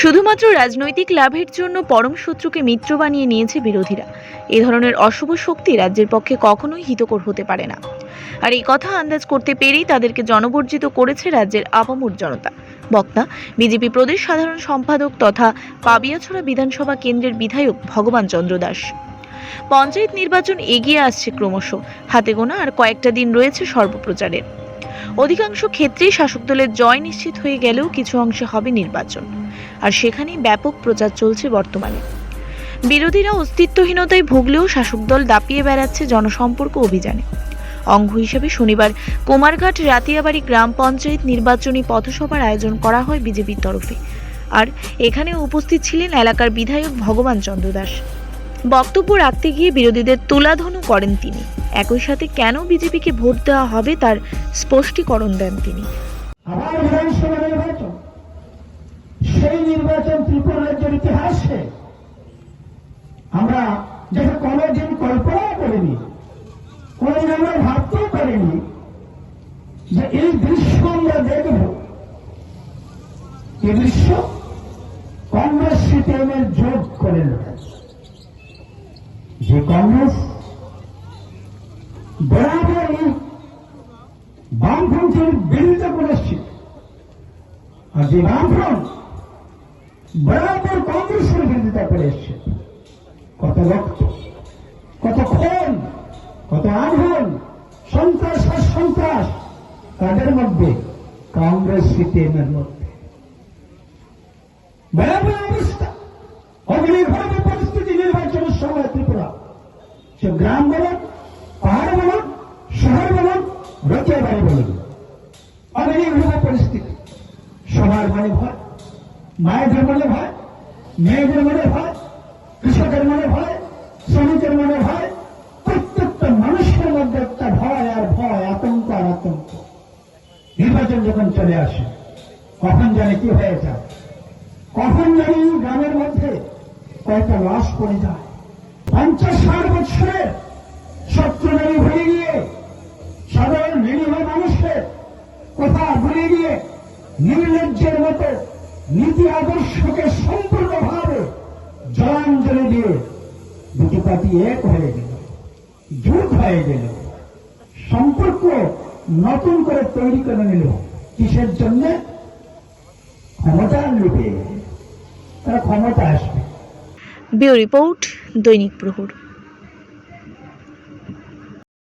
শুধুমাত্র রাজনৈতিক লাভের জন্য পরম শত্রুকে মিত্র বানিয়ে নিয়েছে বিরোধীরা। এ ধরনের অশুভ শক্তি রাজ্যের পক্ষে কখনোই হিতকর হতে পারে না। আর এই কথা আন্দাজ করতে পেরেই তাদেরকে জনবর্জিত করেছে রাজ্যের আপামর জনতা। বক্তা, বিজেপি প্রদেশ সাধারণ সম্পাদক তথা পাবিয়াছড়া বিধানসভা কেন্দ্রের বিধায়ক ভগবান চন্দ্র দাস। পঞ্চায়েত নির্বাচন এগিয়ে আসছে ক্রমশ। হাতে গোনা আর কয়েকটা দিন রয়েছে সর্বপ্রচারের। অধিকাংশ ক্ষেত্রেই শাসক দলের জয় নিশ্চিত হয়ে গেলেও কিছু অংশে হবে নির্বাচন। আর সেখানেই ব্যাপক প্রচার চলছে বর্তমানে। বিরোধীরা অস্তিত্বহীনতায় ভুগলেও শাসক দল দাপিয়ে বেড়াচ্ছে জনসম্পর্ক অভিযানে। অঙ্গ হিসেবে শনিবার কুমারঘাট রাতিয়াবাড়ি গ্রাম পঞ্চায়েত নির্বাচনী পথসভার আয়োজন করা হয় বিজেপির তরফে। আর এখানে উপস্থিত ছিলেন এলাকার বিধায়ক ভগবান চন্দ্র দাস। বক্তব্য রাখতে গিয়ে বিরোধীদের তুলাধনু করেন তিনি। একই সাথে কেন বিজেপিকে ভোট দেওয়া হবে তার স্পষ্টীকরণ দেন তিনি। সেই নির্বাচন ত্রিপুরা রাজ্যের ইতিহাসে আমরা যেটা কোনোদিন কল্পনা করিনি, কোনোদিন আমরা ভাবতেও পারিনি যে এই দৃশ্য আমরা দেখব। এই দৃশ্য কংগ্রেস সিপিএমের যোগ করে যে কংগ্রেস বামপন্থীর বিরোধিতা করেছে আর যে বামফ্রন্ট বরাবর কংগ্রেসের বিরোধিতা করে এসছে কত রক্ত, কত খুন, কত আগুন সন্ত্রাস আর সন্ত্রাস, তাদের মধ্যে কংগ্রেস সিপিএমের মধ্যে। ভয়াবহ অবস্থা অগ্নির্ভর পরিস্থিতি নির্বাচনের সময় ত্রিপুরা সে গ্রাম বলুন পাহাড় বলুন শহর রতিয়া বাড়ি বলুন অগ্নির্ভর পরিস্থিতি। সবার মনে ভয়, মায়েদের মনে ভয়, মেয়েদের মনে ভয়, কৃষকের মনে ভয়, শ্রমিকের মনে ভয়, প্রত্যেকটা মানুষের মধ্যে একটা ভয় আর ভয়, আতঙ্ক আর আতঙ্ক। নির্বাচন যখন চলে আসে, কখন জানে কি হয়ে যায়? কখন জানি গ্রামের মধ্যে কয়েকটা লাশ পড়ে যায়। পঞ্চাশ ষাট বছরের কথা ভুলে গিয়ে নির্লজ্জের মতো নীতি আদর্শকে সম্পূর্ণভাবে জলাঞ্জলি দিয়ে দুটি পার্টি এক হয়ে গেল জোট হয়ে গেল। সম্পর্ক নতুন করে তৈরি করে নিল। কিসের জন্য? ক্ষমতা নেবে তারা ক্ষমতা আসবে। ব্যুরো রিপোর্ট দৈনিক প্রহর।